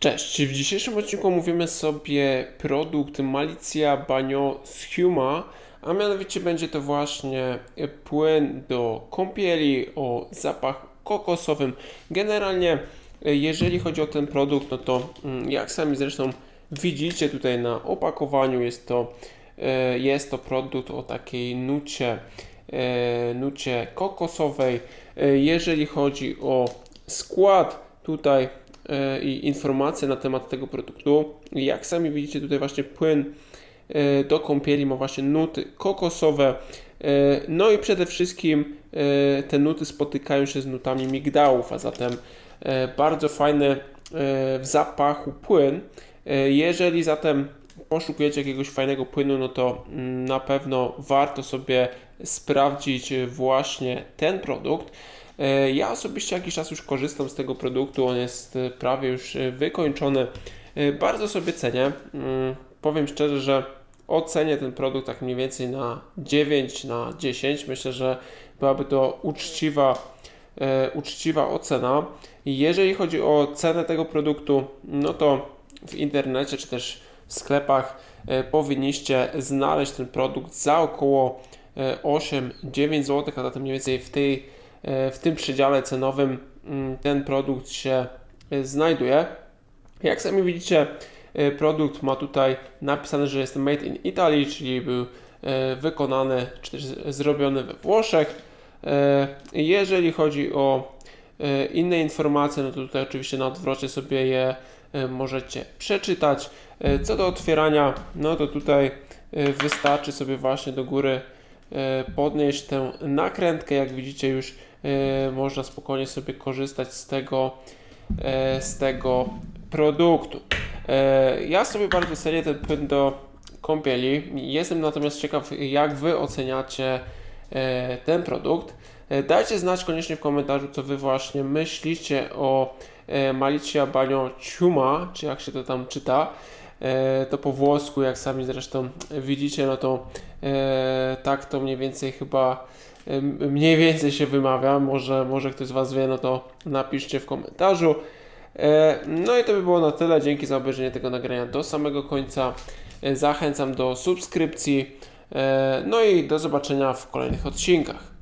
Cześć, w dzisiejszym odcinku omówimy sobie produkt Malicja Banio Schuma, a mianowicie będzie to właśnie płyn do kąpieli o zapachu kokosowym. Generalnie, jeżeli chodzi o ten produkt, no to mm, jak sami zresztą widzicie tutaj na opakowaniu, jest to, e, jest to produkt o takiej nucie, e, nucie kokosowej. E, Jeżeli chodzi o skład, tutaj i informacje na temat tego produktu. Jak sami widzicie, tutaj właśnie płyn e, do kąpieli ma właśnie nuty kokosowe. E, No i przede wszystkim e, te nuty spotykają się z nutami migdałów, a zatem e, bardzo fajny e, w zapachu płyn. E, Jeżeli zatem poszukujecie jakiegoś fajnego płynu, no to mm, na pewno warto sobie sprawdzić właśnie ten produkt. E, Ja osobiście jakiś czas już korzystam z tego produktu, on jest prawie już wykończony. E, Bardzo sobie cenię. Mm, Powiem szczerze, że ocenię ten produkt tak mniej więcej na 9 na 10. Myślę, że byłaby to uczciwa, e, uczciwa ocena. Jeżeli chodzi o cenę tego produktu, no to w internecie czy też w sklepach powinniście znaleźć ten produkt za około 8-9 zł, a zatem mniej więcej w, tej, e, w tym przedziale cenowym mm, ten produkt się e, znajduje. Jak sami widzicie, e, produkt ma tutaj napisane, że jest made in Italy, czyli był e, wykonany czy też zrobiony we Włoszech. E, Jeżeli chodzi o e, inne informacje, no to tutaj oczywiście na odwrocie sobie je e, możecie przeczytać. E, Co do otwierania, no to tutaj e, wystarczy sobie właśnie do góry e, podnieść tę nakrętkę. Jak widzicie, już e, można spokojnie sobie korzystać z tego, e, z tego produktu. E, Ja sobie bardzo cenię ten płyn do kąpieli. Jestem natomiast ciekaw, jak Wy oceniacie e, ten produkt. E, Dajcie znać koniecznie w komentarzu, co Wy właśnie myślicie o e, Malicia Banio Ciuma, czy jak się to tam czyta. E, To po włosku, jak sami zresztą widzicie, no to e, tak to mniej więcej chyba e, mniej więcej się wymawia. Może, może ktoś z Was wie, no to napiszcie w komentarzu. No i to by było na tyle. Dzięki za obejrzenie tego nagrania do samego końca. Zachęcam do subskrypcji. No i do zobaczenia w kolejnych odcinkach.